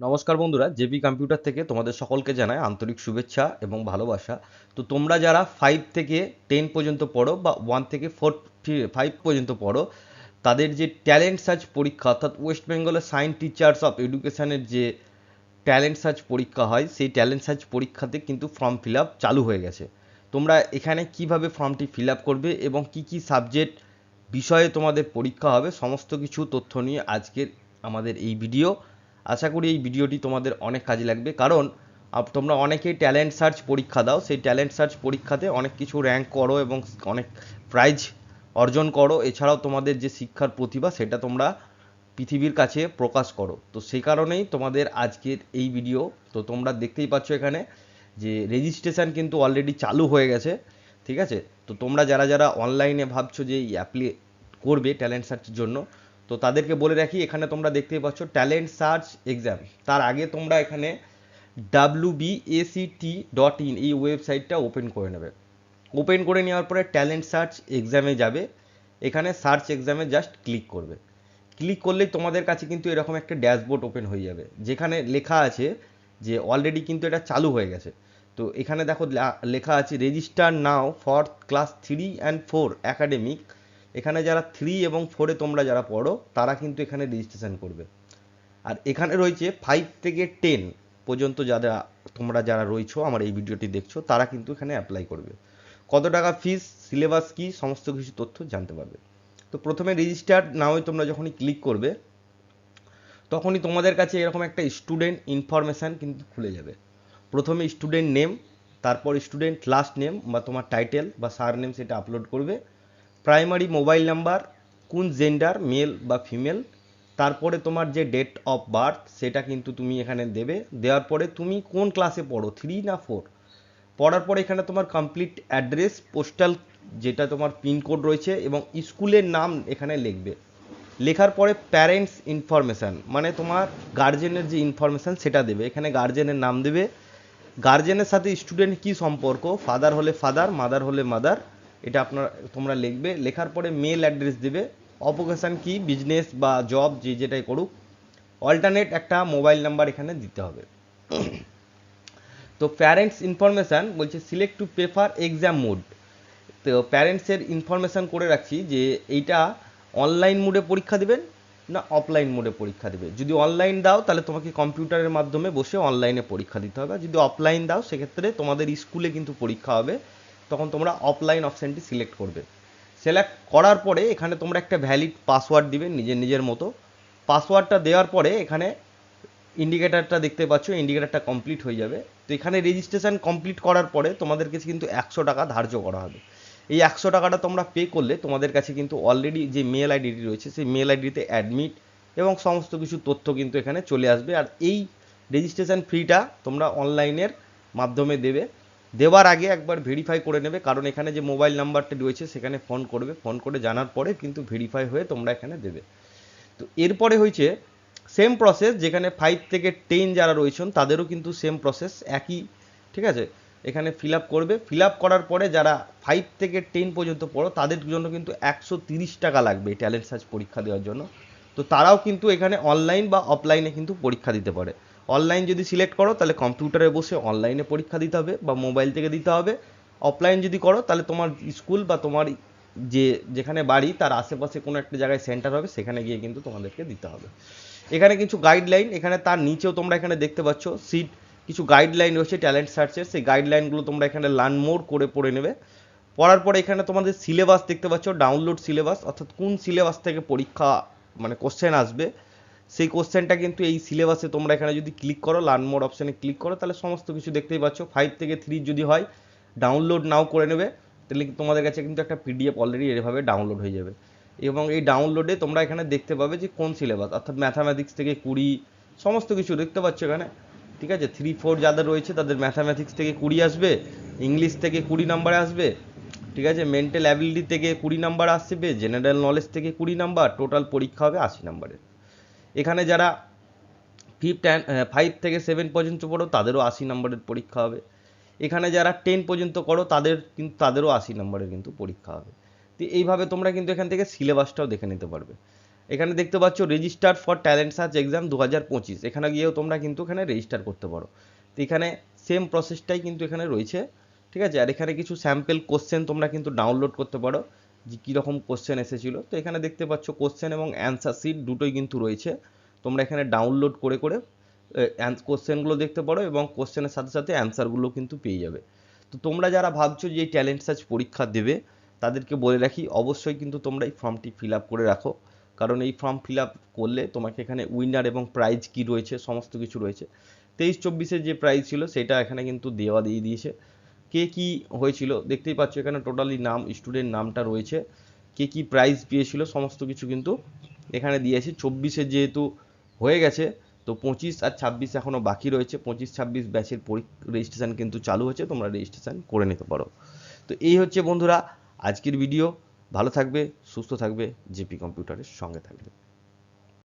নমস্কার বন্ধুরা JP computer থেকে তোমাদের সকলকে জানায় আন্তরিক শুভেচ্ছা এবং ভালোবাসা। তো তোমরা যারা ফাইভ থেকে টেন পর্যন্ত পড়ো বা ওয়ান থেকে ফোর ফাইভ পর্যন্ত পড়ো, তাদের যে ট্যালেন্ট সার্চ পরীক্ষা, অর্থাৎ ওয়েস্ট বেঙ্গলের সায়েন্স টিচার্স অফ এডুকেশনের যে ট্যালেন্ট সার্চ পরীক্ষা হয়, সেই ট্যালেন্ট সার্চ পরীক্ষাতে কিন্তু ফর্ম ফিল আপ চালু হয়ে গেছে। তোমরা এখানে কীভাবে ফর্মটি ফিল আপ করবে এবং কি কি সাবজেক্ট বিষয়ে তোমাদের পরীক্ষা হবে, সমস্ত কিছু তথ্য নিয়ে আজকের আমাদের এই ভিডিও আশা করি এই ভিডিওটি তোমাদের অনেক কাজে লাগবে। কারণ তোমরা অনেকেই ট্যালেন্ট সার্চ পরীক্ষা দাও। সেই ট্যালেন্ট সার্চ পরীক্ষাতে অনেক কিছু র্যাঙ্ক করো এবং অনেক প্রাইজ অর্জন করো। এছাড়াও তোমাদের যে শিক্ষার প্রতিভা, সেটা তোমরা পৃথিবীর কাছে প্রকাশ করো। তো সেই কারণেই তোমাদের আজকের এই ভিডিও তো তোমরা দেখতেই পাচ্ছ এখানে যে রেজিস্ট্রেশন কিন্তু অলরেডি চালু হয়ে গেছে। ঠিক আছে? তো তোমরা যারা যারা অনলাইনে ভাবছ যে এই অ্যাপ্লি করবে ট্যালেন্ট সার্চের জন্য তো তাদেরকে বলে রাখি, এখানে তোমরা দেখতেই পাচ্ছ ট্যালেন্ট সার্চ এক্সাম তার আগে তোমরা এখানে বিএসিটি ডট ইন এই ওয়েবসাইটটা ওপেন করে নেবে। ওপেন করে নেওয়ার পরে ট্যালেন্ট সার্চ এক্সামে যাবে। এখানে সার্চ এক্সামে জাস্ট ক্লিক করবে। ক্লিক করলেই তোমাদের কাছে কিন্তু এরকম একটা ড্যাশবোর্ড ওপেন হয়ে যাবে, যেখানে লেখা আছে যে অলরেডি কিন্তু এটা চালু হয়ে গেছে। তো এখানে দেখো লেখা আছে register now for class three and four academic এখানে যারা থ্রি এবং ফোরে তোমরা যারা পড়ো, তারা কিন্তু এখানে রেজিস্ট্রেশন করবে। আর এখানে রয়েছে ফাইভ থেকে টেন পর্যন্ত যারা, তোমরা যারা রয়েছো, আমার এই ভিডিওটি দেখছ, তারা কিন্তু এখানে অ্যাপ্লাই করবে। কত টাকা ফিস সিলেবাস কি, সমস্ত কিছু তথ্য জানতে পারবে। তো প্রথমে রেজিস্টার নাও তোমরা যখনই ক্লিক করবে, তখনই তোমাদের কাছে এরকম একটা স্টুডেন্ট ইনফরমেশান কিন্তু খুলে যাবে। প্রথমে স্টুডেন্ট নেম তারপর স্টুডেন্ট লাস্ট নেম বা তোমার টাইটেল বা সার নেম সেটা আপলোড করবে প্রাইমারি মোবাইল নাম্বার, কোন জেন্ডার মেল বা ফিমেল তারপরে তোমার যে ডেট অফ বার্থ সেটা কিন্তু তুমি এখানে দেবে। দেওয়ার পরে তুমি কোন ক্লাসে পড়ো থ্রি না ফোর পড়ার পরে এখানে তোমার কমপ্লিট অ্যাড্রেস পোস্টাল যেটা তোমার পিনকোড রয়েছে এবং স্কুলের নাম এখানে লিখবে। লেখার পরে প্যারেন্টস ইনফরমেশান মানে তোমার গার্জেনের যে ইনফরমেশান সেটা দেবে। এখানে গার্জেনের নাম দেবে। গার্জেনের সাথে স্টুডেন্ট কি সম্পর্ক? ফাদার হলে ফাদার মাদার হলে মাদার এটা আপনার, তোমরা লিখবে, লেখার পরে মেল অ্যাড্রেস দেবে অপোকেশান কি বিজনেস বা জব যে যেটাই করুক অল্টারনেট একটা মোবাইল নাম্বার এখানে দিতে হবে। তো প্যারেন্টস ইনফরমেশান বলছে select to prefer exam mode তো প্যারেন্টসের ইনফরমেশান করে রাখছি যে এইটা অনলাইন মোডে পরীক্ষা দেবেন না অফলাইন মোডে পরীক্ষা দেবে যদি অনলাইন দাও, তাহলে তোমাকে কম্পিউটারের মাধ্যমে বসে অনলাইনে পরীক্ষা দিতে হবে। যদি অফলাইন দাও, সেক্ষেত্রে তোমাদের স্কুলে কিন্তু পরীক্ষা হবে তখন তোমরা অফলাইন অপশানটি সিলেক্ট করবে। সিলেক্ট করার পরে এখানে তোমরা একটা ভ্যালিড পাসওয়ার্ড দিবে নিজের নিজের মতো। পাসওয়ার্ডটা দেওয়ার পরে এখানে ইন্ডিকেটারটা দেখতে পাচ্ছ ইন্ডিকেটারটা কমপ্লিট হয়ে যাবে। তো এখানে রেজিস্ট্রেশন কমপ্লিট করার পরে তোমাদের কাছে কিন্তু একশো টাকা ধার্য করা হবে। এই একশো টাকাটা তোমরা পে করলে তোমাদের কাছে কিন্তু অলরেডি যে মেল আইডিটি রয়েছে, সেই মেল আইডিতে অ্যাডমিট এবং সমস্ত কিছু তথ্য কিন্তু এখানে চলে আসবে। আর এই রেজিস্ট্রেশন ফিটা তোমরা অনলাইনের মাধ্যমে দেবে। দেওয়ার আগে একবার ভেরিফাই করে নেবে, কারণ এখানে যে মোবাইল নাম্বারটা রয়েছে সেখানে ফোন করবে। ফোন করে জানার পরে কিন্তু ভেরিফাই হয়ে তোমরা এখানে দেবে। তো এরপরে হয়েছে সেম প্রসেস যেখানে ফাইভ থেকে টেন যারা রয়েছেন, তাদেরও কিন্তু সেম প্রসেস একই, ঠিক আছে? এখানে ফিল আপ করবে। ফিল আপ করার পরে যারা ফাইভ থেকে টেন পর্যন্ত পড়ো, তাদের জন্য কিন্তু একশো তিরিশ টাকা লাগবে ট্যালেন্ট সার্চ পরীক্ষা দেওয়ার জন্য। তো তারাও কিন্তু এখানে অনলাইন বা অফলাইনে কিন্তু পরীক্ষা দিতে পারে। অনলাইন যদি সিলেক্ট করো, তাহলে কম্পিউটারে বসে অনলাইনে পরীক্ষা দিতে হবে বা মোবাইল থেকে দিতে হবে। অফলাইন যদি করো, তাহলে তোমার স্কুল বা তোমার যে, যেখানে বাড়ি, তার আশেপাশে কোনো একটা জায়গায় সেন্টার হবে, সেখানে গিয়ে কিন্তু তোমাদেরকে দিতে হবে। এখানে কিছু গাইডলাইন এখানে তার নিচেও তোমরা এখানে দেখতে পাচ্ছ সিট কিছু গাইডলাইন রয়েছে ট্যালেন্ট সার্চের সেই গাইডলাইনগুলো তোমরা এখানে লার্ন মোর করে পড়ে নেবে। পড়ার পরে এখানে তোমাদের সিলেবাস দেখতে পাচ্ছ ডাউনলোড সিলেবাস অর্থাৎ কোন সিলেবাস থেকে পরীক্ষা মানে কোশ্চেন আসবে। সেই কোশ্চেনটা কিন্তু এই সিলেবাসে তোমরা এখানে যদি ক্লিক করো লার্ন মোড অপশানে ক্লিক করো, তাহলে সমস্ত কিছু দেখতেই পাচ্ছ। ফাইভ থেকে থ্রি যদি হয় ডাউনলোড নাও করে নেবে। তাহলে তোমাদের কাছে কিন্তু একটা পিডিএফ অলরেডি এভাবে ডাউনলোড হয়ে যাবে। এবং এই ডাউনলোডে তোমরা এখানে দেখতে পাবে যে কোন সিলেবাস অর্থাৎ ম্যাথামেটিক্স থেকে কুড়ি, সমস্ত কিছু দেখতে পাচ্ছ এখানে। ঠিক আছে? থ্রি ফোর যাদের রয়েছে, তাদের ম্যাথামেটিক্স থেকে কুড়ি আসবে ইংলিশ থেকে কুড়ি নাম্বারে আসবে, ঠিক আছে? মেন্টাল অ্যাবিলিটি থেকে কুড়ি নাম্বার আসবে জেনারেল নলেজ থেকে কুড়ি নাম্বার টোটাল পরীক্ষা হবে আশি নাম্বারের এখানে যারা ফিফথ অ্যান্ড ফাইভ থেকে সেভেন পর্যন্ত পড়ো, তাদেরও আশি নম্বরের পরীক্ষা হবে। এখানে যারা টেন পর্যন্ত করো, তাদের কিন্তু তাদেরও আশি নম্বরের কিন্তু পরীক্ষা হবে। তো এইভাবে তোমরা কিন্তু এখান থেকে সিলেবাসটাও দেখে নিতে পারবে। এখানে দেখতে পাচ্ছ register for talent search exam দু হাজার পঁচিশ। এখানে গিয়েও তোমরা কিন্তু এখানে রেজিস্টার করতে পারো। তো এখানে সেম প্রসেসটাই কিন্তু এখানে রয়েছে। ঠিক আছে? আর এখানে কিছু স্যাম্পেল কোশ্চেন তোমরা কিন্তু ডাউনলোড করতে পারো। যে কীরকম কোশ্চেন এসেছিল। তো এখানে দেখতে পাচ্ছ কোশ্চেন এবং অ্যান্সার সিট দুটোই কিন্তু রয়েছে। তোমরা এখানে ডাউনলোড করে করে কোশ্চেনগুলো দেখতে পারো এবং কোশ্চেনের সাথে সাথে অ্যান্সারগুলো কিন্তু পেয়ে যাবে। তো তোমরা যারা ভাবছ যে এই ট্যালেন্ট সার্চ পরীক্ষা দেবে, তাদেরকে বলে রাখি, অবশ্যই কিন্তু তোমরা এই ফর্মটি ফিল আপ করে রাখো। কারণ এই ফর্ম ফিল আপ করলে তোমাকে এখানে উইনার এবং প্রাইজ কি রয়েছে, সমস্ত কিছু রয়েছে। তেইশ চব্বিশের যে প্রাইজ ছিল, সেটা এখানে কিন্তু দেওয়া দিয়ে দিয়েছে। কে কি হয়েছিল? দেখতেই পাচ্ছ এখানে টোটালি নাম স্টুডেন্ট নামটা রয়েছে। কে কি প্রাইজ পেয়েছিল? সমস্ত কিছু কিন্তু এখানে দিয়েছে চব্বিশে যেহেতু হয়ে গেছে, তো পঁচিশ আর ছাব্বিশ এখনও বাকি রয়েছে। পঁচিশ, ছাব্বিশ ব্যাচের রেজিস্ট্রেশন কিন্তু চালু হয়েছে তোমরা রেজিস্ট্রেশন করে নিতে পারো। তো এই হচ্ছে বন্ধুরা, আজকের ভিডিও ভালো থাকবে, সুস্থ থাকবে, জেপি কম্পিউটারের সঙ্গে থাকবে।